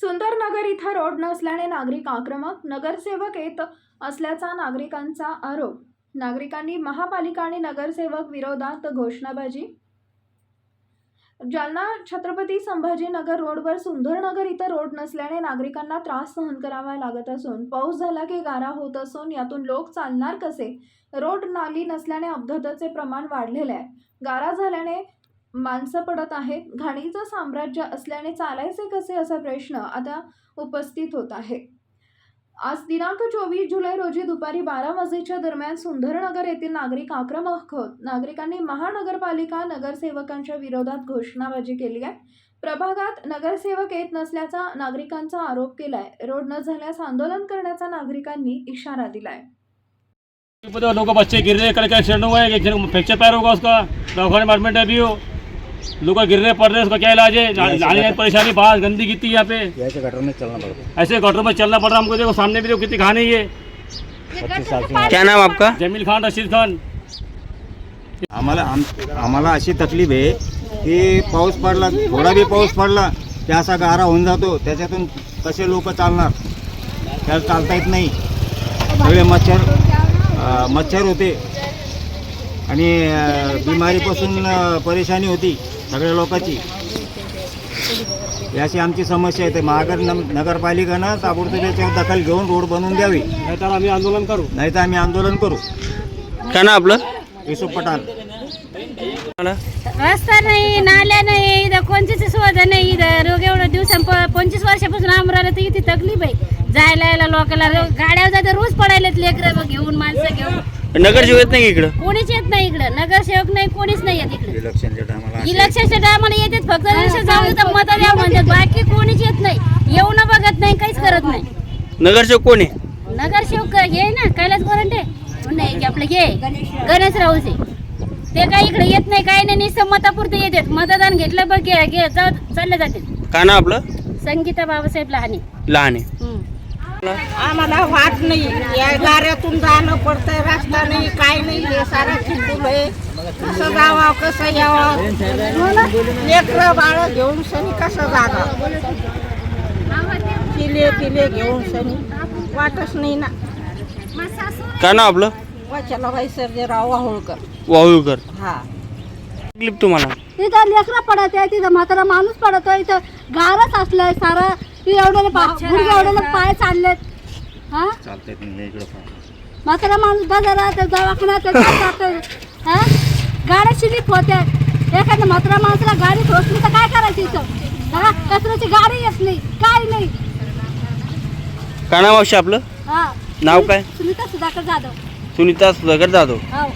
सुंदरनगर इथं रोड नसल्याने नागरिक आक्रमक नगरसेवक येत असल्याचा नागरिकांचा आरोप. नागरिकांनी महापालिका आणि नगरसेवक विरोधात घोषणाबाजी. जालना छत्रपती संभाजीनगर रोडवर सुंदरनगर इथं रोड नसल्याने नागरिकांना त्रास सहन करावा लागत असून पाऊस झाला की गारा होत असून यातून लोक चालणार कसे? रोड नाली नसल्याने अपघाताचे प्रमाण वाढलेले आहे. गारा झाल्याने माणसं पडत आहेत. घाणीचं साम्राज्य असल्याने चालायचे कसे असा प्रश्न आता उपस्थित होत आहे. आज दिनांक चोवीस जुलै रोजी दुपारी बारा वाजेच्या दरम्यान सुंदरनगर येथील नागरिक आक्रमक होत. नागरिकांनी महानगरपालिका नगरसेवकांच्या विरोधात घोषणाबाजी केली आहे. प्रभागात नगरसेवक येत नसल्याचा नागरिकांचा आरोप केलाय. रोड न झाल्यास आंदोलन करण्याचा नागरिकांनी इशारा दिलाय. लोग बच्चे गिर रहे कल का एक्सीडेंट हुआ है फ्रैक्चर पैर होगा उसका दवाखाने एडमिट है अभी लोग गिर रहे पड़ रहे उसका क्या इलाज है? आने परेशानी बाहर गंदी कितनी यहाँ पे। ऐसे गटर में चलना पड़ता ऐसे गटर में चलना पड़ रहा हमको देखो सामने भी देखो कितनी खाने है। है क्या नाम आपका? जमील खान रशीद खान। आम्हाला आम आम्हाला अशी तकलीफ़ आहे की पाऊस पडला थोडा बी पाऊस पडला की असा गारा होऊन जातो त्याच्यातून कसे लोक चालणार? त्याला चालता येत नाही. सगळे मच्छर अं, मच्छर होते. आणि बिमारीपासून परेशानी होती सगळ्या लोकांची. ही अशी आमची समस्या आहे. महानगर नगरपालिकेनं ताबडतोब याच्यावर दखल घेऊन रोड बनवून द्यावी. नहीं तो हम आंदोलन करूँ. नाही तर आम्ही आंदोलन करू. काय नाव आपलं? युसुफ पठाण. रस्ता नाही नाल्या नाही इथं कोणतीच सुविधा नाही. इथं रोग एवढं दिवसां पंचवीस वर्षापासून आमराला तर इथे तकलीफ आहे. जायला यायला लोकांना गाड्यावर जाते रोज पडायलेत लेकरं घेऊन माणसं घेऊन. नगरसेवक येत नाही इकडं? कोणीच येत नाही इकडं. नगरसेवक नाही कोणीच नाही येत इकडे. इलेक्शनच्या टायमाला इलेक्शनच्या टायमाला येतात फक्त इलेक्शन जाऊ तर मत द्या म्हणतात. बाकी कोणीच येत नाही. येऊन बघत नाही काहीच करत नाही. नगरसेवक कोण आहे? नगरसेवक हे ना कैलास गोरंटे नाही की आपलं हे गणेश राऊसे ते काही इकडे येत नाही काही नाही नुसतं मतापुरते येतात. मतदान घेतलं बघ घे घे जाऊ चालले जाते काय नाव आपलं? संगीता बाबासाहेब लहाने. लहान. आहे आम्हाला वाट नाही. या गाऱ्यातून जाणं पडतंय रस्ता नाही काय नाही. हे सारं चिंतूल आहे. कसं जावं कसं यावं? लेकरं बाळ घेऊन सनी कसं जावं पिले पिले घेऊन सनी वाटच नाही ना. काय नाव आपलं? वचलाबाई सर्जेराव वाहुळकर. वाहुळकर. हा. तकलीफ तुम्हाला. तिथं लेकरं पडत आहे तिथं म्हातारा माणूस पडत आहे इथं गारच असलंय सारं. ती एवढे गुडघे एवढे पाय चाललेत. हा? चालतंय तुम्ही इकडे म्हातारा माणूस बाजारात दवाखान्यात जातात हा? गाड्या शिलीप होत्या. एखाद्या म्हातारा माणसाला गाडी ठोसली तर काय करायचं इथं? हा? कचऱ्याची गाडी येत नाही. काय नाही. काय नाव आपलं? हा. नाव काय? सुनीता सुधाकर जाधव. सुनीता सुधाकर जाधव. हो.